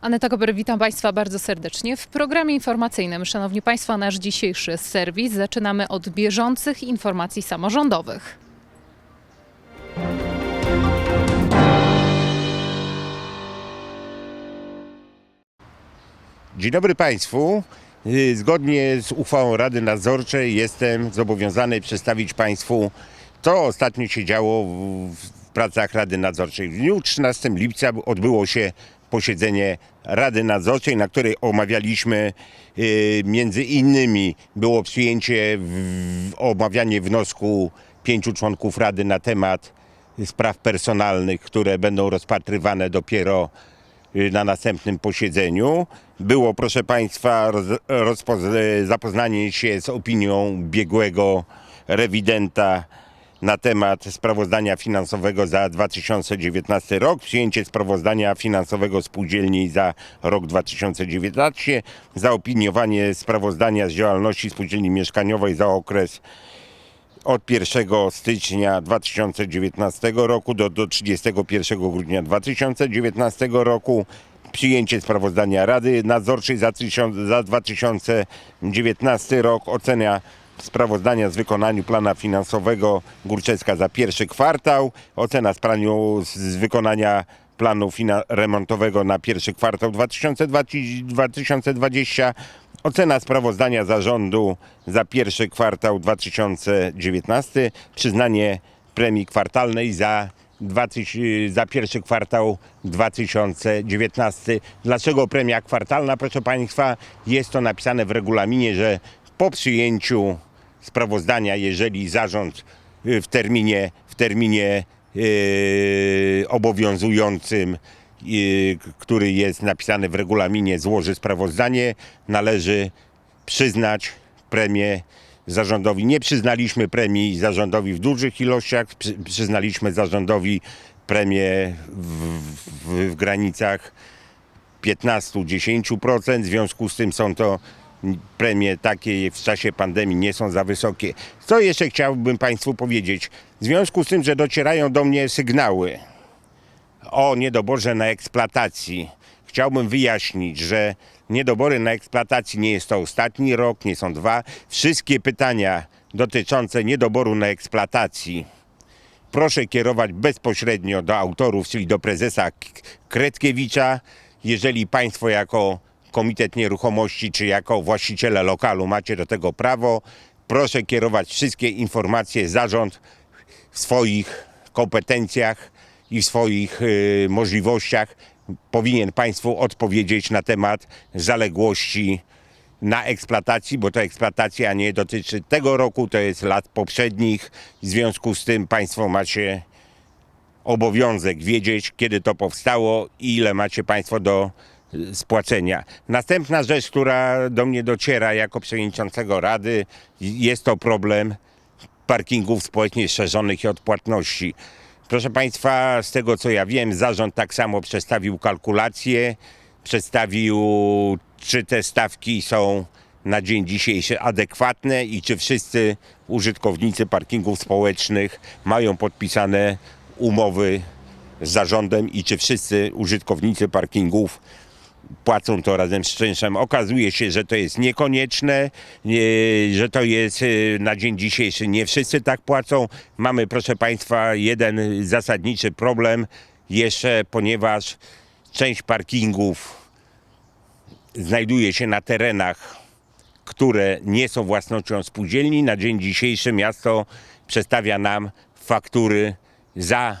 Aneta Kober, witam Państwa bardzo serdecznie. W programie informacyjnym, Szanowni Państwo, nasz dzisiejszy serwis zaczynamy od bieżących informacji samorządowych. Dzień dobry Państwu. Zgodnie z uchwałą Rady Nadzorczej jestem zobowiązany przedstawić Państwu, co ostatnio się działo w pracach Rady Nadzorczej. W dniu 13 lipca odbyło się posiedzenie Rady Nadzorczej, na której omawialiśmy y, między innymi było przyjęcie, omawianie wniosku pięciu członków Rady na temat spraw personalnych, które będą rozpatrywane dopiero y, na następnym posiedzeniu. Było, proszę Państwa, rozpoz- zapoznanie się z opinią biegłego rewidenta na temat sprawozdania finansowego za 2019 rok, przyjęcie sprawozdania finansowego spółdzielni za rok 2019, zaopiniowanie sprawozdania z działalności spółdzielni mieszkaniowej za okres od 1 stycznia 2019 roku do, do 31 grudnia 2019 roku. Przyjęcie sprawozdania Rady Nadzorczej za, za 2019 rok. Ocena sprawozdania z wykonaniu plana finansowego Górczewska za pierwszy kwartał. Ocena z, z wykonania planu remontowego na pierwszy kwartał 2020, 2020. Ocena sprawozdania zarządu za pierwszy kwartał 2019. Przyznanie premii kwartalnej za, 2000 za pierwszy kwartał 2019. Dlaczego premia kwartalna? Proszę Państwa, jest to napisane w regulaminie, że po przyjęciu sprawozdania, jeżeli zarząd y, w terminie, w terminie yy, obowiązującym, yy, który jest napisany w regulaminie, złoży sprawozdanie, należy przyznać premię zarządowi. Nie przyznaliśmy premii zarządowi w dużych ilościach, przy, przyznaliśmy zarządowi premię w, w, w granicach 15-10%. W związku z tym są to premie takie w czasie pandemii nie są za wysokie. Co jeszcze chciałbym Państwu powiedzieć? W związku z tym, że docierają do mnie sygnały o niedoborze na eksploatacji, chciałbym wyjaśnić, że niedobory na eksploatacji nie jest to ostatni rok, nie są dwa. Wszystkie pytania dotyczące niedoboru na eksploatacji proszę kierować bezpośrednio do autorów, czyli do prezesa Kretkiewicza. Jeżeli Państwo jako Komitet Nieruchomości czy jako właściciele lokalu macie do tego prawo, proszę kierować wszystkie informacje zarząd w swoich kompetencjach i w swoich y, możliwościach. Powinien Państwu odpowiedzieć na temat zaległości na eksploatacji, bo to eksploatacja nie dotyczy tego roku, to jest lat poprzednich. W związku z tym Państwo macie obowiązek wiedzieć, kiedy to powstało i ile macie Państwo do spłacenia. Następna rzecz, która do mnie dociera jako przewodniczącego Rady, jest to problem parkingów społecznie szerzonych i odpłatności. Proszę Państwa, z tego co ja wiem, zarząd tak samo przedstawił kalkulacje, przedstawił, czy te stawki są na dzień dzisiejszy adekwatne i czy wszyscy użytkownicy parkingów społecznych mają podpisane umowy z zarządem i czy wszyscy użytkownicy parkingów płacą to razem z czynszem. Okazuje się, że to jest niekonieczne, nie, że to jest y, na dzień dzisiejszy nie wszyscy tak płacą. Mamy, proszę Państwa, jeden zasadniczy problem jeszcze, ponieważ część parkingów znajduje się na terenach, które nie są własnością spółdzielni. Na dzień dzisiejszy miasto przedstawia nam faktury za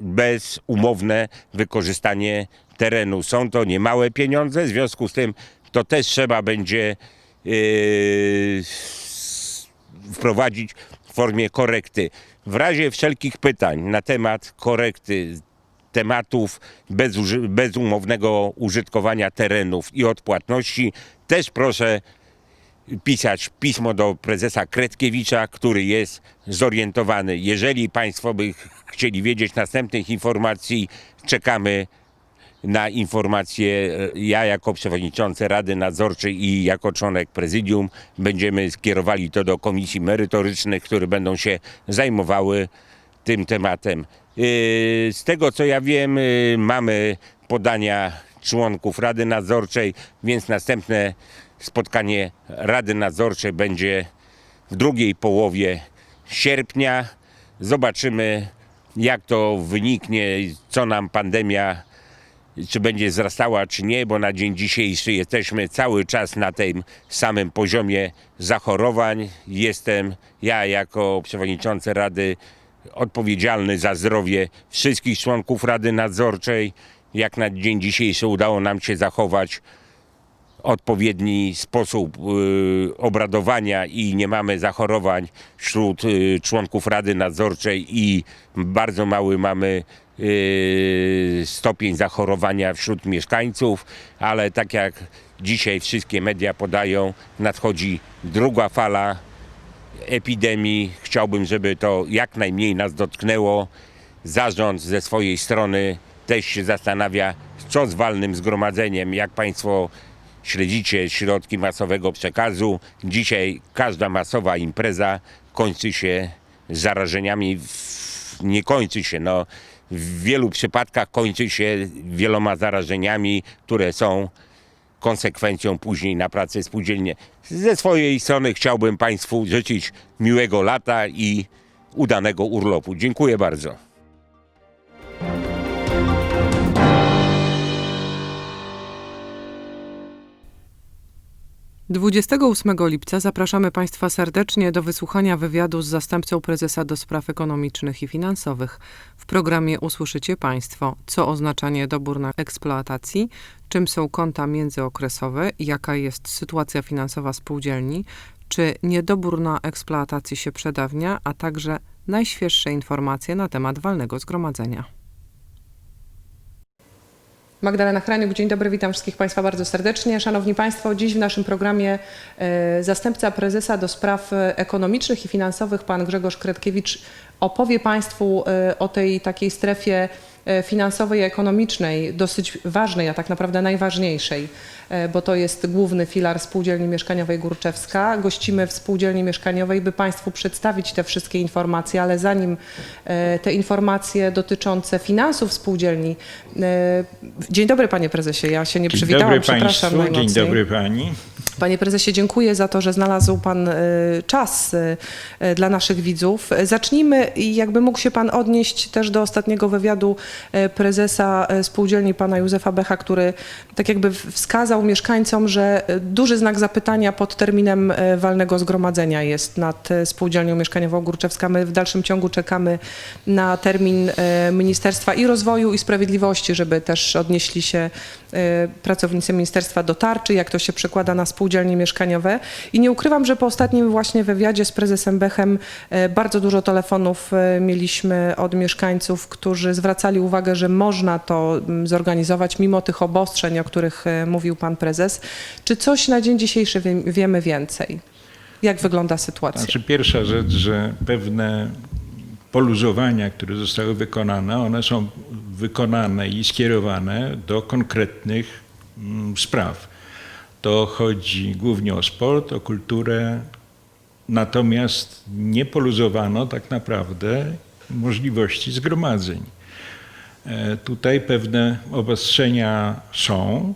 bezumowne wykorzystanie terenu. Są to niemałe pieniądze, w związku z tym to też trzeba będzie yy, wprowadzić w formie korekty. W razie wszelkich pytań na temat korekty tematów bezuży- bezumownego użytkowania terenów i odpłatności, też proszę pisać pismo do prezesa Kretkiewicza, który jest zorientowany. Jeżeli Państwo by ch- chcieli wiedzieć następnych informacji, czekamy na informacje. Ja jako przewodniczący Rady Nadzorczej i jako członek prezydium będziemy skierowali to do komisji merytorycznych, które będą się zajmowały tym tematem. Yy, Z tego co ja wiem, yy, mamy podania członków Rady Nadzorczej, więc następne spotkanie Rady Nadzorczej będzie w drugiej połowie sierpnia. Zobaczymy, jak to wyniknie, co nam pandemia, czy będzie wzrastała, czy nie, bo na dzień dzisiejszy jesteśmy cały czas na tym samym poziomie zachorowań. Jestem ja, jako przewodniczący Rady, odpowiedzialny za zdrowie wszystkich członków Rady Nadzorczej. Jak na dzień dzisiejszy udało nam się zachować odpowiedni sposób y, obradowania i nie mamy zachorowań wśród y, członków Rady Nadzorczej i bardzo mały mamy y, stopień zachorowania wśród mieszkańców, ale tak jak dzisiaj wszystkie media podają, nadchodzi druga fala epidemii. Chciałbym, żeby to jak najmniej nas dotknęło. Zarząd ze swojej strony też się zastanawia, co z walnym zgromadzeniem. Jak Państwo śledzicie środki masowego przekazu, dzisiaj każda masowa impreza kończy się zarażeniami. Nie kończy się, no. W wielu przypadkach kończy się wieloma zarażeniami, które są konsekwencją później na pracę spółdzielnie. Ze swojej strony chciałbym Państwu życzyć miłego lata i udanego urlopu. Dziękuję bardzo. 28 lipca zapraszamy Państwa serdecznie do wysłuchania wywiadu z zastępcą prezesa do spraw ekonomicznych i finansowych. W programie usłyszycie Państwo, co oznacza niedobór na eksploatacji, czym są konta międzyokresowe, jaka jest sytuacja finansowa spółdzielni, czy niedobór na eksploatacji się przedawnia, a także najświeższe informacje na temat walnego zgromadzenia. Magdalena Hraniuk, dzień dobry, witam wszystkich Państwa bardzo serdecznie. Szanowni Państwo, dziś w naszym programie e, zastępca prezesa do spraw ekonomicznych i finansowych, pan Grzegorz Kretkiewicz, opowie Państwu e, o tej takiej strefie finansowej i ekonomicznej, dosyć ważnej, a tak naprawdę najważniejszej, e, bo to jest główny filar Spółdzielni Mieszkaniowej Górczewska. Gościmy w Spółdzielni Mieszkaniowej, by Państwu przedstawić te wszystkie informacje, ale zanim e, te informacje dotyczące finansów spółdzielni. e, Dzień dobry Panie Prezesie, ja się nie Dzień przywitałam, dobry przepraszam Państwu, dzień dobry Pani. Panie prezesie, dziękuję za to, że znalazł pan e, czas e, e, dla naszych widzów. Zacznijmy i jakby mógł się pan odnieść też do ostatniego wywiadu prezesa spółdzielni pana Józefa Becha, który tak jakby wskazał mieszkańcom, że duży znak zapytania pod terminem walnego zgromadzenia jest nad spółdzielnią mieszkaniową Górczewska. My w dalszym ciągu czekamy na termin Ministerstwa i Rozwoju i Sprawiedliwości, żeby też odnieśli się pracownicy ministerstwa do tarczy, jak to się przekłada na spółdzielnie mieszkaniowe. I nie ukrywam, że po ostatnim właśnie wywiadzie z prezesem Bechem e, bardzo dużo telefonów e, mieliśmy od mieszkańców, którzy zwracali uwagę, że można to mm, zorganizować mimo tych obostrzeń, o których e, mówił pan prezes. Czy coś na dzień dzisiejszy wie- wiemy więcej? Jak wygląda sytuacja? Znaczy pierwsza rzecz, że pewne poluzowania, które zostały wykonane, one są wykonane i skierowane do konkretnych mm, spraw. To chodzi głównie o sport, o kulturę, natomiast nie poluzowano tak naprawdę możliwości zgromadzeń. E, Tutaj pewne obostrzenia są.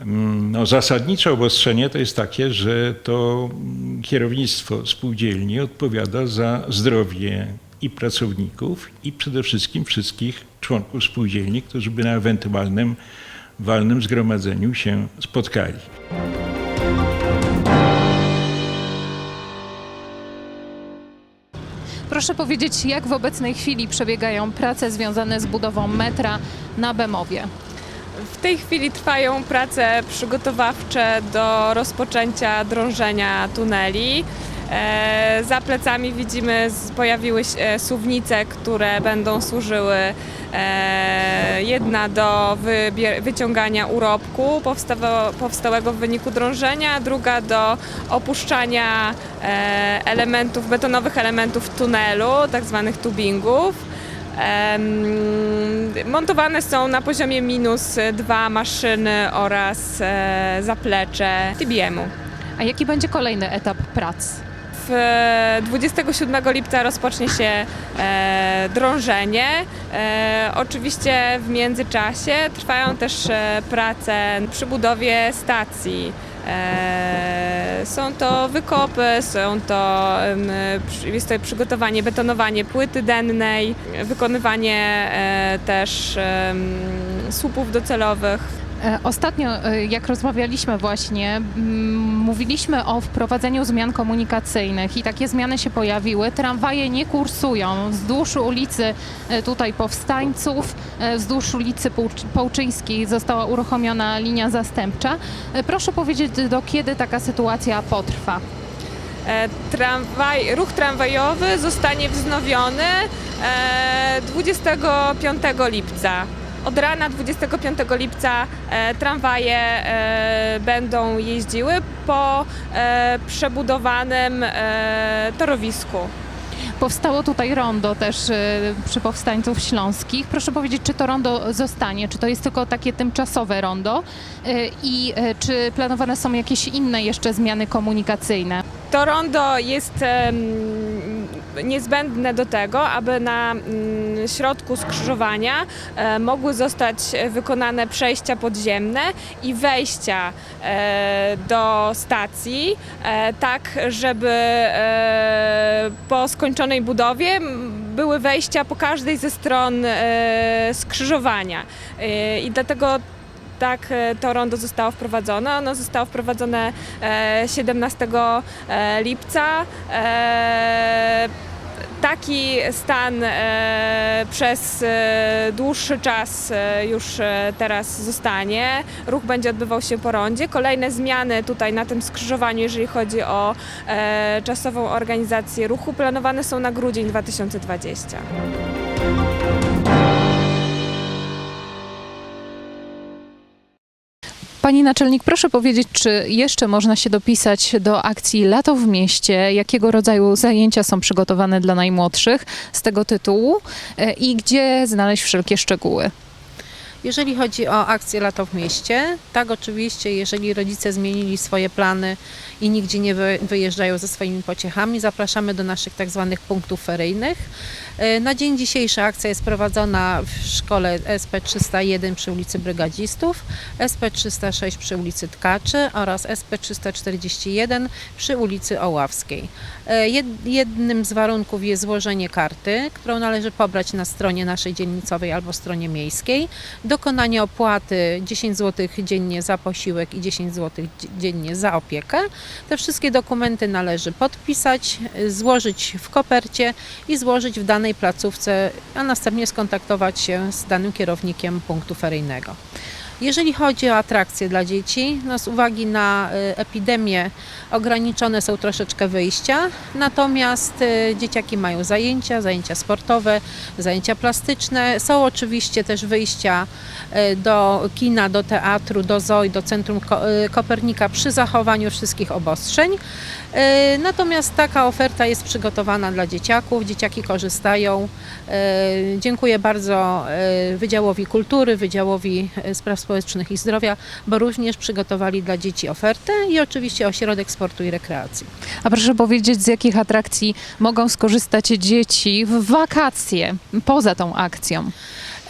Mm, No, zasadnicze obostrzenie to jest takie, że to mm, kierownictwo spółdzielni odpowiada za zdrowie i pracowników, i przede wszystkim wszystkich członków spółdzielni, którzy by na ewentualnym walnym zgromadzeniu się spotkali. Proszę powiedzieć, jak w obecnej chwili przebiegają prace związane z budową metra na Bemowie? W tej chwili trwają prace przygotowawcze do rozpoczęcia drążenia tuneli. E, Za plecami widzimy, pojawiły się e, suwnice, które będą służyły e, jedna do wyciągania urobku powstałego w wyniku drążenia, druga do opuszczania elementów, betonowych elementów tunelu, tak zwanych tubingów. Montowane są na poziomie minus dwa maszyny oraz zaplecze TBM-u. A jaki będzie kolejny etap prac? W w e, 27 lipca rozpocznie się e, drążenie. E, oczywiście w międzyczasie trwają też prace przy budowie stacji. Są to wykopy, są to, jest to przygotowanie, betonowanie płyty dennej, wykonywanie też słupów docelowych. E, Ostatnio, e, jak rozmawialiśmy właśnie, mówiliśmy o wprowadzeniu zmian komunikacyjnych i takie zmiany się pojawiły. Tramwaje nie kursują wzdłuż ulicy e, tutaj Powstańców, wzdłuż ulicy Połcz- Połczyńskiej została uruchomiona linia zastępcza. Proszę powiedzieć, do kiedy taka sytuacja potrwa? Tramwaj, ruch tramwajowy zostanie wznowiony e, 25 lipca. Od rana 25 lipca e, tramwaje e, będą jeździły po e, przebudowanym torowisku. Powstało tutaj rondo też przy powstańców śląskich. Proszę powiedzieć, czy to rondo zostanie, czy to jest tylko takie tymczasowe rondo i czy planowane są jakieś inne jeszcze zmiany komunikacyjne? To rondo jest niezbędne do tego, aby na mm, środku skrzyżowania e, mogły zostać wykonane przejścia podziemne i wejścia e, do stacji, e, tak żeby po skończonej budowie były wejścia po każdej ze stron skrzyżowania. I dlatego tak e, to rondo zostało wprowadzone. Ono zostało wprowadzone e, 17 e, lipca. E, Taki stan e, przez e, dłuższy czas e, już e, teraz zostanie. Ruch będzie odbywał się po rondzie. Kolejne zmiany tutaj na tym skrzyżowaniu, jeżeli chodzi o e, czasową organizację ruchu, planowane są na grudzień 2020. Pani naczelnik, proszę powiedzieć, czy jeszcze można się dopisać do akcji Lato w mieście? Jakiego rodzaju zajęcia są przygotowane dla najmłodszych z tego tytułu e, i gdzie znaleźć wszelkie szczegóły? Jeżeli chodzi o akcję Lato w mieście, tak oczywiście, jeżeli rodzice zmienili swoje plany i nigdzie nie wy- wyjeżdżają ze swoimi pociechami, zapraszamy do naszych tak zwanych punktów feryjnych. E, Na dzień dzisiejszy akcja jest prowadzona w szkole SP301 przy ulicy Brygadzistów, SP306 przy ulicy Tkaczy oraz SP341 przy ulicy Oławskiej. E, jed- Jednym z warunków jest złożenie karty, którą należy pobrać na stronie naszej dzielnicowej albo stronie miejskiej dokonanie opłaty 10 zł dziennie za posiłek i 10 zł dziennie za opiekę. Te wszystkie dokumenty należy podpisać, y, złożyć w kopercie i złożyć w danej placówce, a następnie skontaktować się z danym kierownikiem punktu feryjnego. Jeżeli chodzi o atrakcje dla dzieci, no z uwagi na y, epidemię ograniczone są troszeczkę wyjścia, natomiast y, dzieciaki mają zajęcia, zajęcia sportowe, zajęcia plastyczne. Są oczywiście też wyjścia y, do kina, do teatru, do ZOI, do Centrum Ko- Kopernika przy zachowaniu wszystkich obostrzeń. Natomiast taka oferta jest przygotowana dla dzieciaków, dzieciaki korzystają. Dziękuję bardzo Wydziałowi Kultury, Wydziałowi Spraw Społecznych i Zdrowia, bo również przygotowali dla dzieci ofertę i oczywiście Ośrodek Sportu i Rekreacji. A proszę powiedzieć, z jakich atrakcji mogą skorzystać dzieci w wakacje poza tą akcją?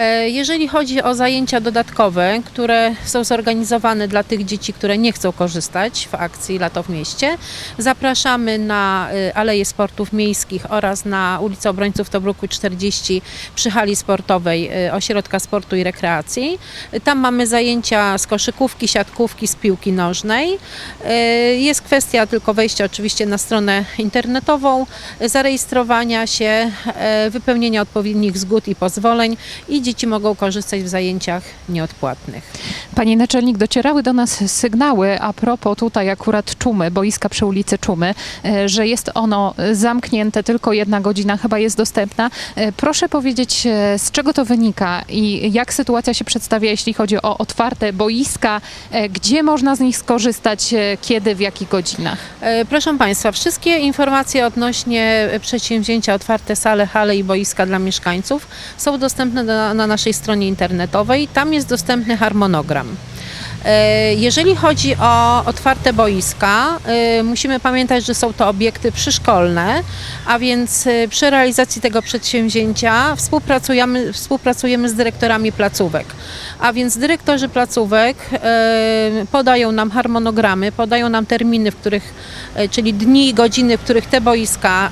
E, Jeżeli chodzi o zajęcia dodatkowe, które są zorganizowane dla tych dzieci, które nie chcą korzystać w akcji Lato w mieście, zapraszamy na e, Aleje Sportów Miejskich oraz na ulicę Obrońców Tobruku 40 przy hali sportowej e, Ośrodka Sportu i Rekreacji. Tam mamy zajęcia z koszykówki, siatkówki, z piłki nożnej. Jest kwestia tylko wejścia oczywiście na stronę internetową, zarejestrowania się, wypełnienia odpowiednich zgód i pozwoleń i dzieci mogą korzystać w zajęciach nieodpłatnych. Pani naczelnik, docierały do nas sygnały a propos tutaj akurat Czumy, boiska przy ulicy Czumy, e, że jest ono zamknięte, tylko jedna godzina chyba jest dostępna. E, Proszę powiedzieć, e, z czego to wynika i jak sytuacja się przedstawia, jeśli chodzi o otwarte boiska, gdzie można z nich skorzystać, kiedy, w jakich godzinach? Proszę Państwa, wszystkie informacje odnośnie przedsięwzięcia Otwarte Sale, Hale i Boiska dla mieszkańców są dostępne na, na naszej stronie internetowej. Tam jest dostępny harmonogram. E, Jeżeli chodzi o otwarte boiska, e, musimy pamiętać, że są to obiekty przyszkolne, a więc e, przy realizacji tego przedsięwzięcia współpracujemy, współpracujemy z dyrektorami placówek. A więc dyrektorzy placówek podają nam harmonogramy, podają nam terminy, w których, czyli dni i godziny, w których te boiska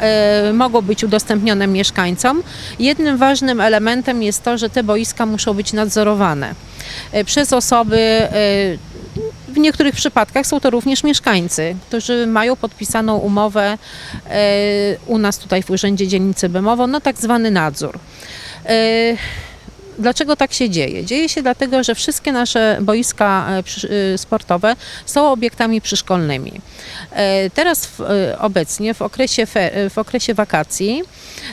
mogą być udostępnione mieszkańcom. Jednym ważnym elementem jest to, że te boiska muszą być nadzorowane przez osoby, e, w niektórych przypadkach są to również mieszkańcy, którzy mają podpisaną umowę e, u nas tutaj w Urzędzie Dzielnicy Bemowo na tak zwany nadzór. E, Dlaczego tak się dzieje? Dzieje się dlatego, że wszystkie nasze boiska e, e, sportowe są obiektami przyszkolnymi. E, Teraz e, obecnie w okresie, e, w okresie wakacji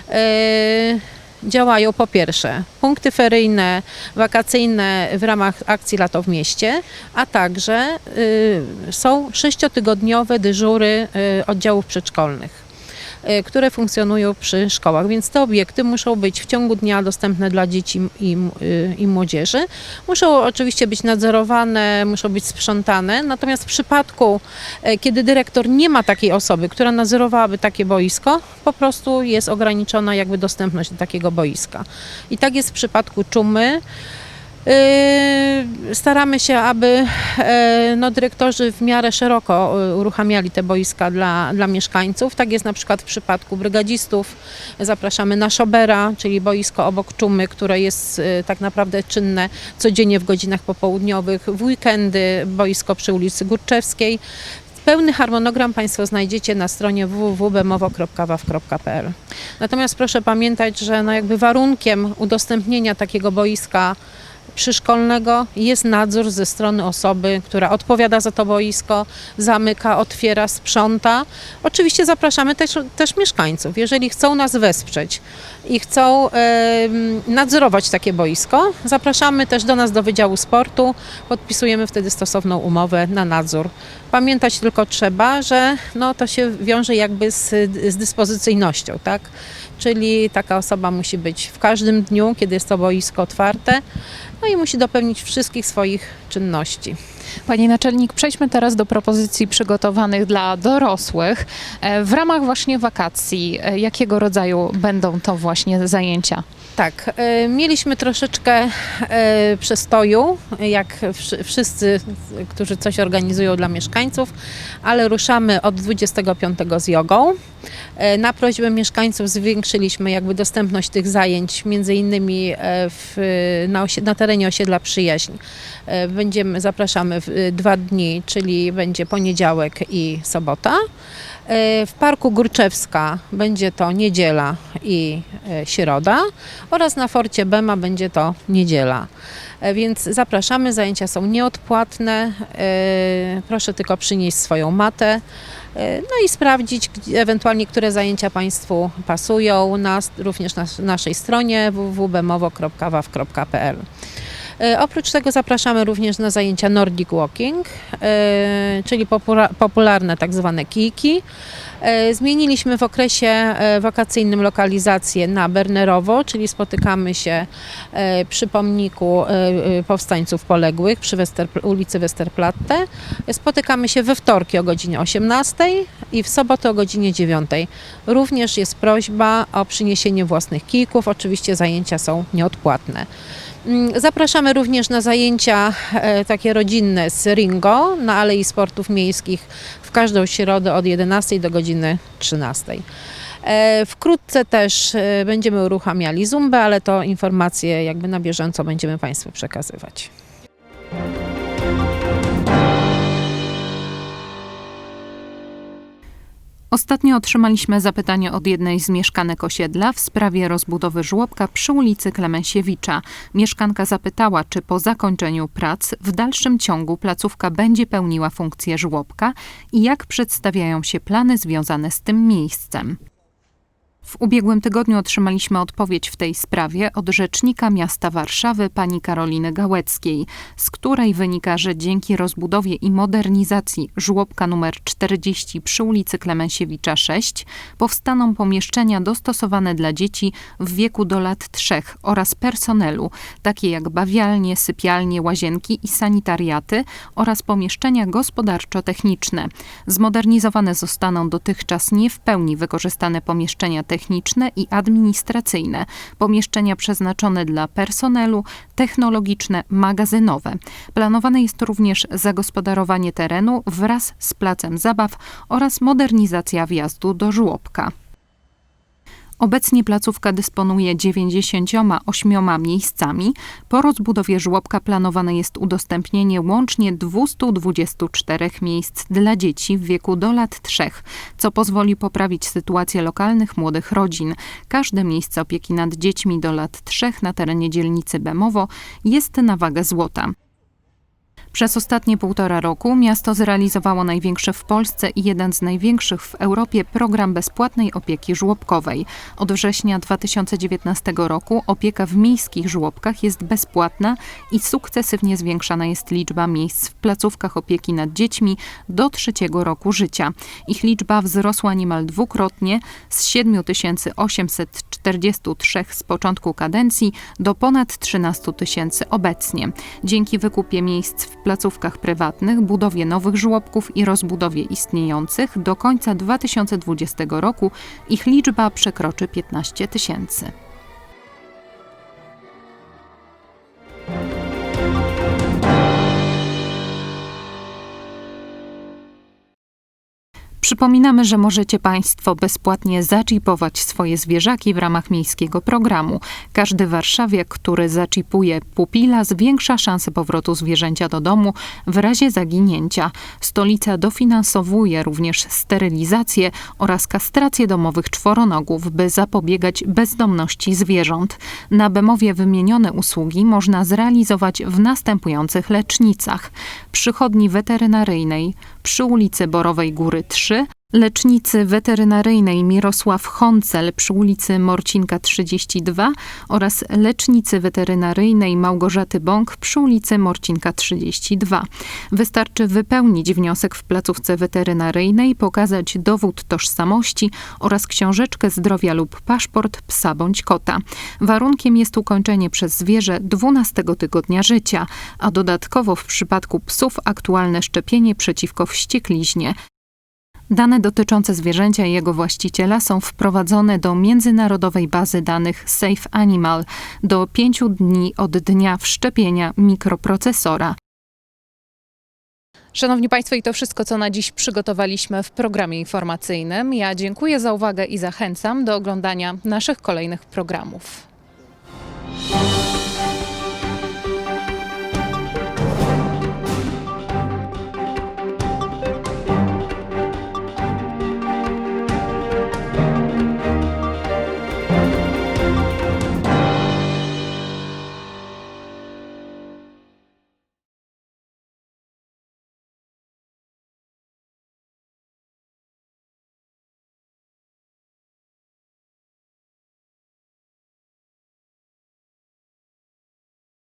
e, działają po pierwsze punkty feryjne, wakacyjne w ramach akcji Lato w mieście, a także y, są sześciotygodniowe dyżury y, oddziałów przedszkolnych które funkcjonują przy szkołach, więc te obiekty muszą być w ciągu dnia dostępne dla dzieci i, y, i młodzieży. Muszą oczywiście być nadzorowane, muszą być sprzątane, natomiast w przypadku, e, kiedy dyrektor nie ma takiej osoby, która nadzorowałaby takie boisko, po prostu jest ograniczona jakby dostępność do takiego boiska. I tak jest w przypadku czumy. Yy, Staramy się, aby e, no, dyrektorzy w miarę szeroko e, uruchamiali te boiska dla, dla mieszkańców. Tak jest na przykład w przypadku brygadzistów. Zapraszamy na Szobera, czyli boisko obok Czumy, które jest e, tak naprawdę czynne codziennie w godzinach popołudniowych. W weekendy boisko przy ulicy Górczewskiej. Pełny harmonogram Państwo znajdziecie na stronie www.bemowo.waw.pl. Natomiast proszę pamiętać, że no jakby warunkiem udostępnienia takiego boiska przyszkolnego jest nadzór ze strony osoby, która odpowiada za to boisko, zamyka, otwiera, sprząta. Oczywiście zapraszamy też, też mieszkańców. Jeżeli chcą nas wesprzeć i chcą nadzorować takie boisko, zapraszamy też do nas do Wydziału Sportu. Podpisujemy wtedy stosowną umowę na nadzór. Pamiętać tylko trzeba, że no, to się wiąże jakby z, z dyspozycyjnością, tak? Czyli taka osoba musi być w każdym dniu, kiedy jest to boisko otwarte, no i musi dopełnić wszystkich swoich czynności. Pani naczelnik, przejdźmy teraz do propozycji przygotowanych dla dorosłych. E, W ramach właśnie wakacji, e, jakiego rodzaju będą to właśnie zajęcia? Tak, e, mieliśmy troszeczkę e, przestoju, jak wszy- wszyscy, którzy coś organizują dla mieszkańców, ale ruszamy od 25 z jogą. E, Na prośbę mieszkańców zwiększyliśmy jakby dostępność tych zajęć, między innymi w, na, na terenie osiedla Przyjaźń. Będziemy, zapraszamy w dwa dni, czyli będzie poniedziałek i sobota. W Parku Górczewska będzie to niedziela i e, środa oraz na Forcie Bema będzie to niedziela. E, Więc zapraszamy, zajęcia są nieodpłatne. E, Proszę tylko przynieść swoją matę. No i sprawdzić ewentualnie, które zajęcia Państwu pasują, na, również na naszej stronie www.bemowo.waw.pl. E, Oprócz tego zapraszamy również na zajęcia Nordic Walking, e, czyli popula- popularne tak zwane kijki. E, Zmieniliśmy w okresie wakacyjnym lokalizację na Bernerowo, czyli spotykamy się przy pomniku powstańców poległych przy Wester, ulicy Westerplatte. Spotykamy się we wtorki o godzinie 18 i w sobotę o godzinie 9. Również jest prośba o przyniesienie własnych kijków. Oczywiście zajęcia są nieodpłatne. Mm, Zapraszamy również na zajęcia e, takie rodzinne z Ringo na Alei Sportów Miejskich w każdą środę od 11 do godziny 13. E, Wkrótce też e, będziemy uruchamiali Zumbę, ale to informacje jakby na bieżąco będziemy Państwu przekazywać. Ostatnio otrzymaliśmy zapytanie od jednej z mieszkanek osiedla w sprawie rozbudowy żłobka przy ulicy Klemensiewicza. Mieszkanka zapytała, czy po zakończeniu prac w dalszym ciągu placówka będzie pełniła funkcję żłobka i jak przedstawiają się plany związane z tym miejscem. W ubiegłym tygodniu otrzymaliśmy odpowiedź w tej sprawie od rzecznika miasta Warszawy pani Karoliny Gałeckiej, z której wynika, że dzięki rozbudowie i modernizacji żłobka numer 40 przy ulicy Klemensiewicza 6 powstaną pomieszczenia dostosowane dla dzieci w wieku do lat 3 oraz personelu, takie jak bawialnie, sypialnie, łazienki i sanitariaty oraz pomieszczenia gospodarczo-techniczne. Zmodernizowane zostaną dotychczas nie w pełni wykorzystane pomieszczenia techniczne i administracyjne, pomieszczenia przeznaczone dla personelu, technologiczne, magazynowe. Planowane jest również zagospodarowanie terenu wraz z placem zabaw oraz modernizacja wjazdu do żłobka. Obecnie placówka dysponuje 98 miejscami. Po rozbudowie żłobka planowane jest udostępnienie łącznie 224 miejsc dla dzieci w wieku do lat 3, co pozwoli poprawić sytuację lokalnych młodych rodzin. Każde miejsce opieki nad dziećmi do lat 3 na terenie dzielnicy Bemowo jest na wagę złota. Przez ostatnie półtora roku miasto zrealizowało największy w Polsce i jeden z największych w Europie program bezpłatnej opieki żłobkowej. Od września 2019 roku opieka w miejskich żłobkach jest bezpłatna i sukcesywnie zwiększana jest liczba miejsc w placówkach opieki nad dziećmi do trzeciego roku życia. Ich liczba wzrosła niemal dwukrotnie z 7843 z początku kadencji do ponad 13 tysięcy obecnie. Dzięki wykupie miejsc w placówkach prywatnych, budowie nowych żłobków i rozbudowie istniejących do końca 2020 roku ich liczba przekroczy 15 tysięcy. Przypominamy, że możecie Państwo bezpłatnie zaczipować swoje zwierzaki w ramach miejskiego programu. Każdy warszawiak, który zaczipuje pupila, zwiększa szanse powrotu zwierzęcia do domu w razie zaginięcia. Stolica dofinansowuje również sterylizację oraz kastrację domowych czworonogów, by zapobiegać bezdomności zwierząt. Na Bemowie wymienione usługi można zrealizować w następujących lecznicach. Przychodni weterynaryjnej przy ulicy Borowej Góry 3, lecznicy weterynaryjnej Mirosław Honcel przy ulicy Morcinka 32 oraz lecznicy weterynaryjnej Małgorzaty Bąk przy ulicy Morcinka 32. Wystarczy wypełnić wniosek w placówce weterynaryjnej, pokazać dowód tożsamości oraz książeczkę zdrowia lub paszport psa bądź kota. Warunkiem jest ukończenie przez zwierzę 12 tygodnia życia, a dodatkowo w przypadku psów aktualne szczepienie przeciwko wściekliźnie. Dane dotyczące zwierzęcia i jego właściciela są wprowadzone do międzynarodowej bazy danych Safe Animal do pięciu dni od dnia wszczepienia mikroprocesora. Szanowni Państwo, i to wszystko, co na dziś przygotowaliśmy w programie informacyjnym. Ja dziękuję za uwagę i zachęcam do oglądania naszych kolejnych programów.